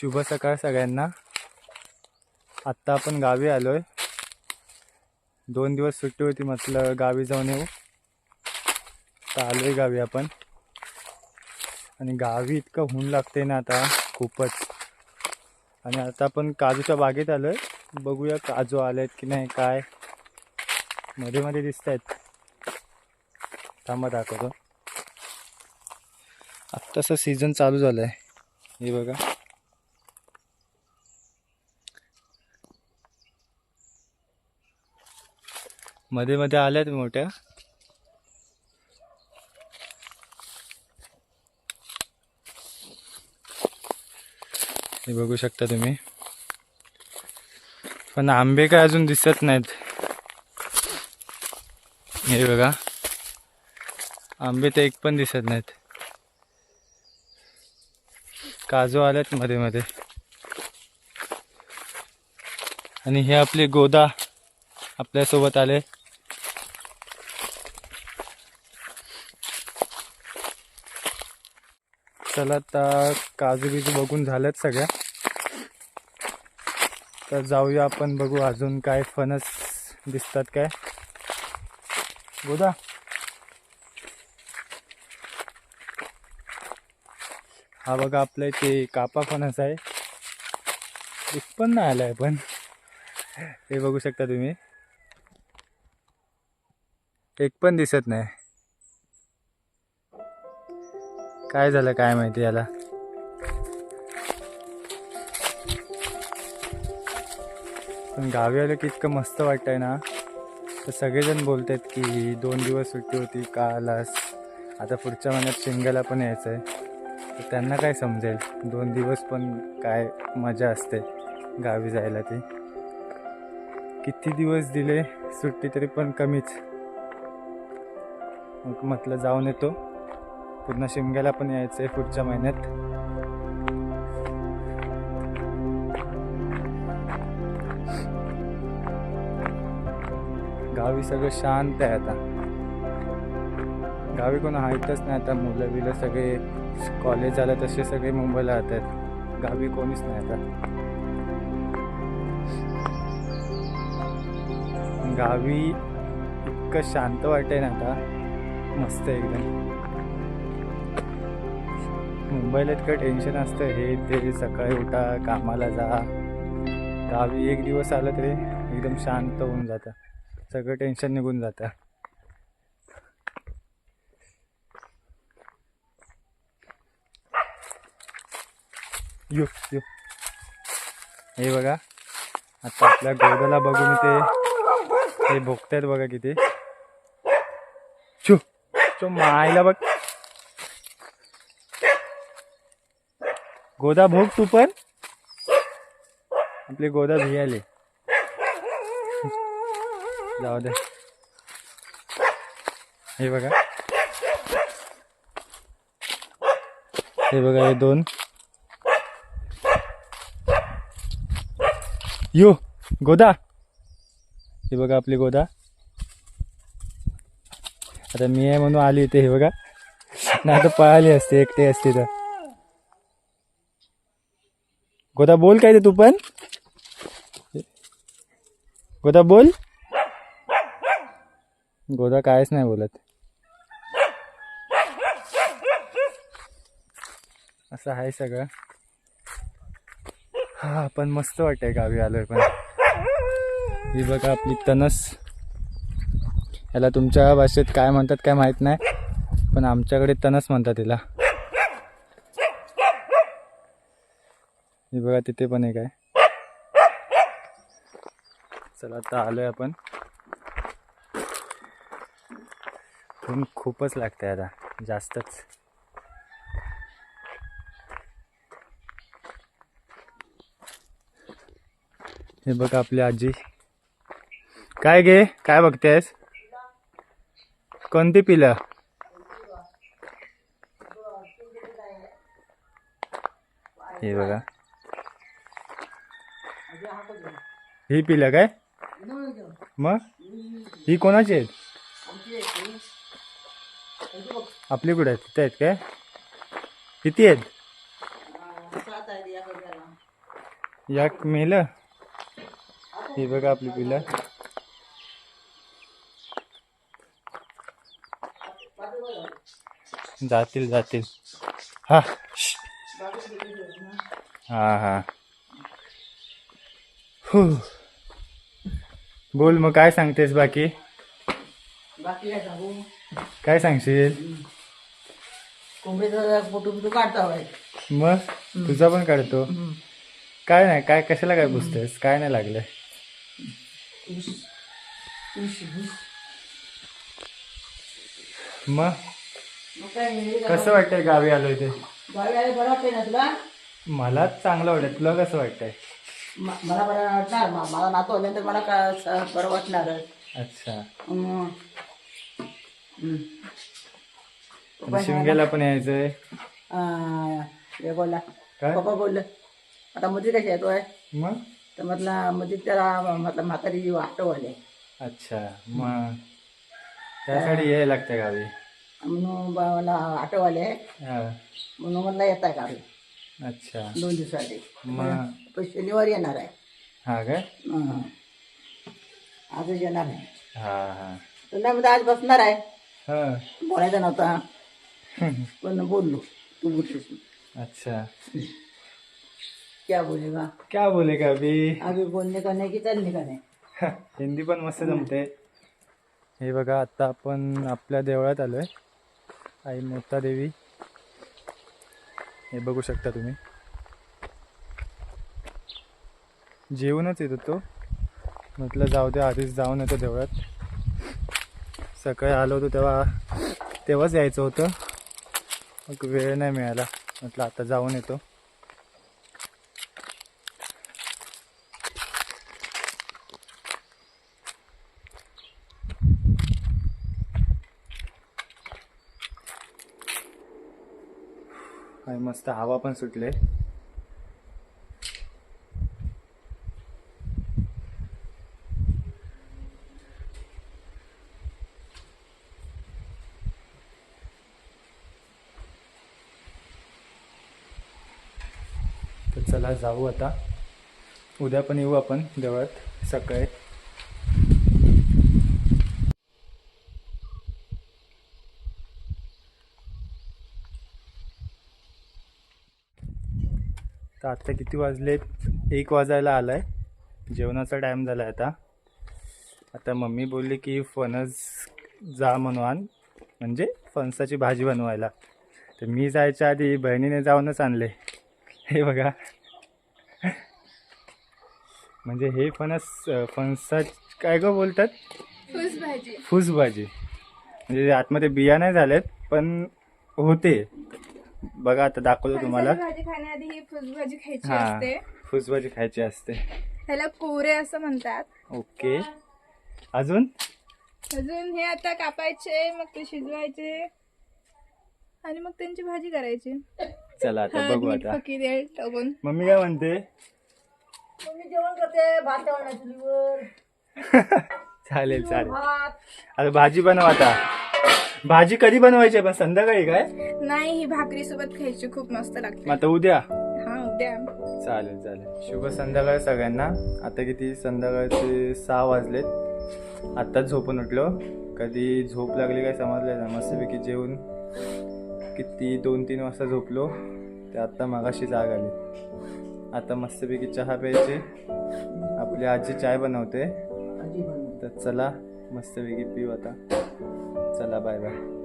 शुभ सकाळ सगळ्यांना. आत्ता आपण गावी आलो आहे दोन दिवस सुट्टी होती म्हटलं गावी जाऊन येऊ. तर आलो आहे गावी आपण. आणि गावी इतकं ऊन लागते ना आता खूपच. आणि आता आपण काजूच्या बागेत आलो आहे बघूया काजू आले आहेत की नाही काय? मध्ये मध्ये दिसत आहेत थांबा दाखवतो. आत्ताचं सीझन चालू झालं आहे हे बघा. मध्ये मध्ये आल्यात मोठ्या. हे बघू शकता तुम्ही. पण आंबे काय अजून दिसत नाहीत. हे बघा. आंबे तर एक पण दिसत नाहीत. काजू आल्यात मध्ये मध्ये. आणि हे आपले गोदा आपल्यासोबत आले. चला आता काजू बिजू बघून झाल्यात सगळ्या. तर जाऊया आपण बघू अजून काय फणस दिसतात काय. बोधा हा बघा आपल्या इथे कापा फणस आहे. एक पण नाही आलाय पण. हे बघू शकता तुम्ही. एक पण दिसत नाही. काय झालं काय माहिती याला? पण गावी आलं की इतकं मस्त वाटतंय ना. तर सगळेजण बोलतात की दोन दिवस सुट्टी होती का आलास आता पुढच्या महिन्यात शिंगाला पण यायचं आहे तर त्यांना काय समजेल? दोन दिवस पण काय मजा असते गावी जायला ती. किती दिवस दिले? सुट्टी तरी पण कमीच. मग म्हटलं जाऊन येतो. पुन्हा शिमग्याला पण यायचं आहे पुढच्या महिन्यात. गावी सगळं शांत आहे आता. गावी कोण आहेतच नाही आता मुलं बिलं सगळे कॉलेज आलं तसे सगळे मुंबईला राहतात गावी कोणीच नाही आता. गावी इतकं शांत वाटतंय ना आता. मस्त एकदम. मुंबईला इतकं टेन्शन असतं. हे ते सकाळी उठा कामाला जा. गावी एक दिवस आलं तरी एकदम शांत होऊन जातं. सगळं टेन्शन निघून जातं. यो यो. हे बघा. आता आपल्या गोदाला बघून ते हे भोगतायत बघा किती. चो चो मायला बघ. गोदा भोग तू पण? आपली गोदा भियाले. जाऊ दे. हे बघा. हे बघा हे दोन. यो गोदा. हे बघा आपली गोदा. आता मी आहे म्हणून आली इथे हे बघा. नाही तर पळाली असते एकटे असते तर. गोदा बोल काय ते तू पण? गोदा बोल. गोदा कायच नाही बोलत. असं आहे सगळं. हा पण मस्त वाटतंय गावी आलोय पण. ही बघा आपली तनस. याला तुमच्या भाषेत काय म्हणतात काय माहीत नाही पण आमच्याकडे तनस म्हणतात तिला हे बघा तिथे पण एक आहे. चला आता आलोय आपण. ऊन खूपच लागतंय आता जास्तच. हे बघा आपली आजी. काय गे? काय बघतेस? कोणती पिलं? हे बघा. ही पिलं काय? मग? ही कोणाची आहेत? आपली कुठे आहेत तिथे आहेत काय? किती आहेत? याक मेलं. हे बघा आपली पिलं. जातील जातील. हा. हा हा. हू. बोल मग काय सांगतेस बाकी? बाकी काय सांगू? काय सांगशील? कोंबडीचा फोटो बिटो काढता हवाय. मग? तुझा पण काढतो? काय नाही काय कशाला काय पुसतेस? काय नाही लागलं. मग? मग काय हे कसं वाटतंय गावी आलोय ते? गावी आले बरं वाटतंय ना तुला? मला चांगलं वाटत तुला कसं वाटतंय? मला बरं वाटणार म- मला नातू आल्यानंतर मला का बरं वाटणार. अच्छा. हम्म. हम्म. आणि शिमग्याला पण यायचंय? आ, हे बोलला काय? पप्पा बोललं. आता मध्ये कशी येतोय मग? तर म्हटलं मध्ये त्याला म्हटलं म्हातारी वाटव आले अच्छा मग? त्यासाठी यायला लागतं गावी. म्हणून बा- मला आठव आले हा. म्हणून म्हणलं येत आहे गावी. अच्छा. दोन दिवसासाठी मग? पण शनिवारी येणार आहे. हा काय हं. आजच येणार आहे. हा हा. तुला मध्ये आज बसणार आहे. हा. बोलायचा नव्हता. पण बोललो. तू बोलशीस अच्छा. क्या बोलेगा क्या बोले का अभी? अभी बोलणे का नाही की चालणे का नाही. हिंदी पण मस्त जमते. हे बघा आता आपण आपल्या देवळात आलोय. आई मोता देवी. हे बघू शकता तुम्ही. जेवूनच येत होतो म्हटलं जाऊ दे आधीच जाऊन येतो देवळात. सकाळी आलो होतो तेव्हा तेव्हाच यायचं होतं. मग वेळ नाही मिळाला. म्हटलं आता जाऊन येतो. आणि मस्त हवा पण सुटले तर चला जाऊ आता. उद्या पण येऊ आपण देवळात सकाळी. तर आत्ता किती वाजलेत एक वाजायला आला आहे जेवणाचा टाईम झाला आहे आता. आता मम्मी बोलली की फणस जा म्हणून म्हणजे फणसाची भाजी बनवायला. तर मी जायच्या आधी बहिणीने जाऊनच आणले. हे बघा. म्हणजे हे फणस फणसा काय ग बोलतात? फूस भाजी फूस भाजी म्हणजे आतमध्ये बिया नाही झाल्यात पण होते. बघा आता दाखवतो तुम्हाला. भाजी खाण्याआधी ही फूस भाजी खायची असते. फूस भाजी खायची असते. ह्याला कोरे असं म्हणतात. ओके. अजून? अजून हे आता कापायचे मग ते शिजवायचे. आणि मग त्यांची भाजी करायची. चला आता बघू आता. मम्मी काय म्हणते? मी जेवण करते भात ठेवणार चुलीवर. चालेल चालेल. भात. आता भाजी बनव आता. भाजी कधी बनवायची आहे? पण संध्याकाळी काय? नाही ही भाकरी सोबत खायची खूप मस्त लागते. मग आता उद्या. हा उद्या. चालेल चालेल. शुभ संध्याकाळ सगळ्यांना. आता किती? संध्याकाळचे सहा वाजलेत. आत्ताच झोपून उठलो. कधी झोप लागली काय समजलं ना मस्तपैकी जेवून किती दोन तीन वाजता झोपलो ते आत्ता मागाशी जाग आली. आता मस्तपैकी चहा प्यायची. आपली आजी चाय बनवते. तर चला मस्तपैकी पिऊ आता. चला बाय बाय